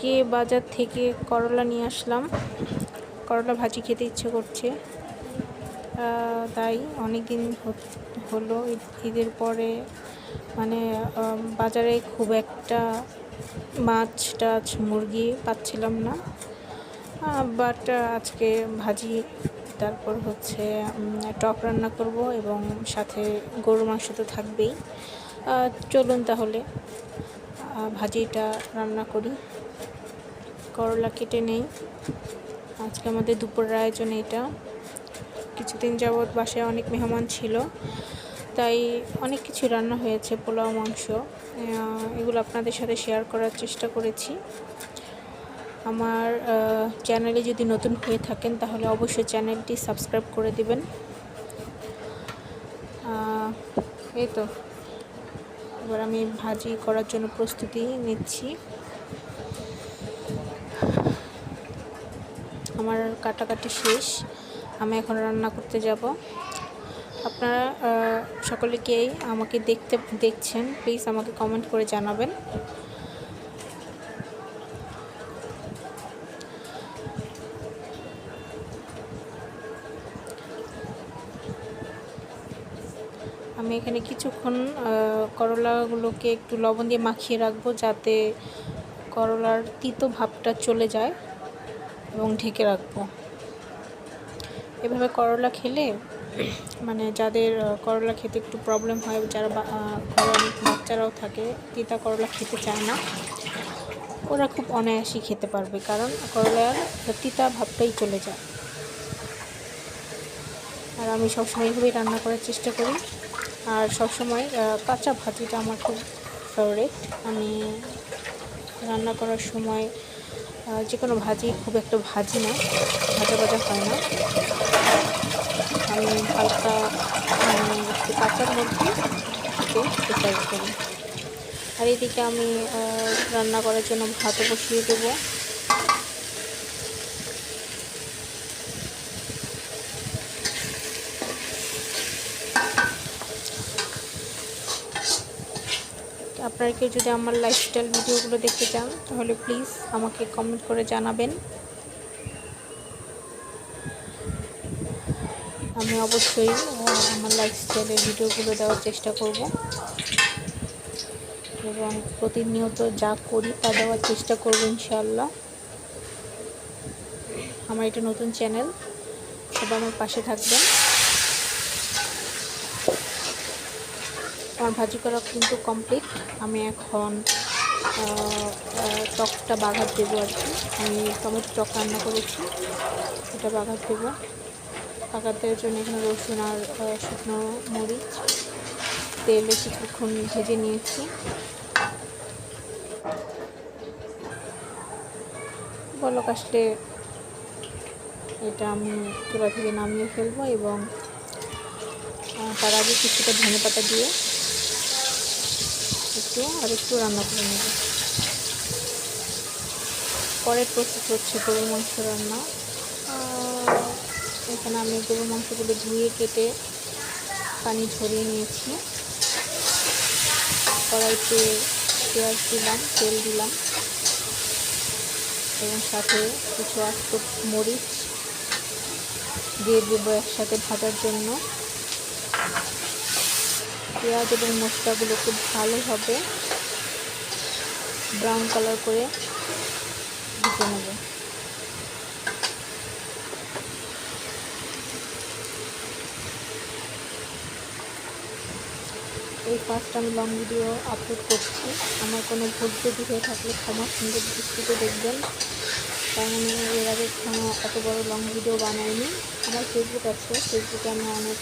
আজকে বাজার থেকে করলা নিয়ে আসলাম। করলা ভাজি খেতে ইচ্ছে করছে। তাই অনেক দিন হলো ঈদ- ঈদের পরে মানে বাজারে খুব একটা মাছ টাছ মুরগি পাচ্ছিলাম না। বাট আজকে ভাজি, তারপর হচ্ছে টক রান্না করব এবং সাথে গরুর মাংস তো থাকবেই। চলুন তাহলে ভাজিটা রান্না করি। করলা কেটে নেই। আজকে আমাদের দুপুরের আয়োজন এটা। কিছুদিন যাবৎ বাসায় অনেক মেহমান ছিল, তাই অনেক কিছু রান্না হয়েছে, পোলাও, মাংস। এগুলো আপনাদের সাথে শেয়ার করার চেষ্টা করেছি। আমার চ্যানেলে যদি নতুন হয়ে থাকেন, তাহলে অবশ্যই চ্যানেলটি সাবস্ক্রাইব করে দিবেন। এই তো। এবার আমি ভাজি করার জন্য প্রস্তুতি নিচ্ছি। আমার কাটাকাটি শেষ। আমি এখন রান্না করতে যাব। আপনারা সকলেকেই আমাকে দেখতে, দেখছেন প্লিজ আমাকে কমেন্ট করে জানাবেন। আমি এখানে কিছুক্ষণ করলাগুলোকে একটু লবণ দিয়ে মাখিয়ে রাখব যাতে করলার তিতো ভাবটা চলে যায়। এবং ঢেকে রাখব। এভাবে করলা খেলে মানে যাদের করলা খেতে একটু প্রবলেম হয়, যারা অনেক বাচ্চারাও থাকে, তিতা করলা খেতে চায় না, ওরা খুব অনায়াসই খেতে পারবে, কারণ করলার তিতা ভাবটাই চলে যায়। আর আমি সবসময় এইভাবেই রান্না করার চেষ্টা করি। আর সবসময় কাঁচা ভাজিটা আমার খুব ফেভারিট আমি রান্না করার সময় যে কোনো ভাজি খুব একটা ভাজি না, ভাজা ভাজা হয় না। আমি হালকা কাঁচার মধ্যে করি। আর এদিকে আমি রান্না করার জন্য ভাতও বসিয়ে দেবো। আপনারা কেউ যদি আমার লাইফস্টাইল ভিডিওগুলো দেখতে চান, তাহলে প্লিজ আমাকে কমেন্ট করে জানাবেন। আমি অবশ্যই আমার লাইফস্টাইলের ভিডিওগুলো দেওয়ার চেষ্টা করব। এবং প্রতিনিয়ত যা করি, তা দেওয়ার চেষ্টা করব ইনশাআল্লাহ। আমার এটা নতুন চ্যানেল সবাই আমার পাশে থাকবেন। আমার ভাজি করা কিন্তু কমপ্লিট আমি এখন টকটা বাঘার দেবো আর কি। আমি টমেটো টক রান্না করেছি, এটা বাঘার দেবো বাঘার দেওয়ার জন্য এখানে রসুন আর শুকনো মরিচ, তেলে কিছুক্ষণ ভেজে নিয়েছি। বলক আসলে এটা আমি চুলা থেকে নামিয়ে ফেলব এবং তার আগে কিছুটা ধনে পাতা দিয়ে একটু, আর একটু রান্না করে নেব। পরের প্রসেস হচ্ছে গরুর মাংস রান্না। এখানে আমি গরুর মাংসগুলো ধুয়ে কেটে পানি ঝরিয়ে নিয়েছি। কড়াইতে পেঁয়াজ দিলাম, তেল দিলাম। এবং সাথে কিছু আস্ত মরিচ দিয়ে দেবো একসাথে ভাজার জন্য। পেঁয়াজ এবং মশলাগুলো খুব ভালোভাবে ব্রাউন কালার করে ভেজে নেব। এই ফার্স্ট আমি লং ভিডিও আপলোড করছি। আমার কোনো ভুল যদি হয়ে থাকলে ক্ষমা সুন্দর দৃষ্টিতে দেখবেন। কারণ আমি এর আগে এত বড় লং ভিডিও বানাইনি। আমার ফেসবুক আছে। ফেসবুকে আমি অনেক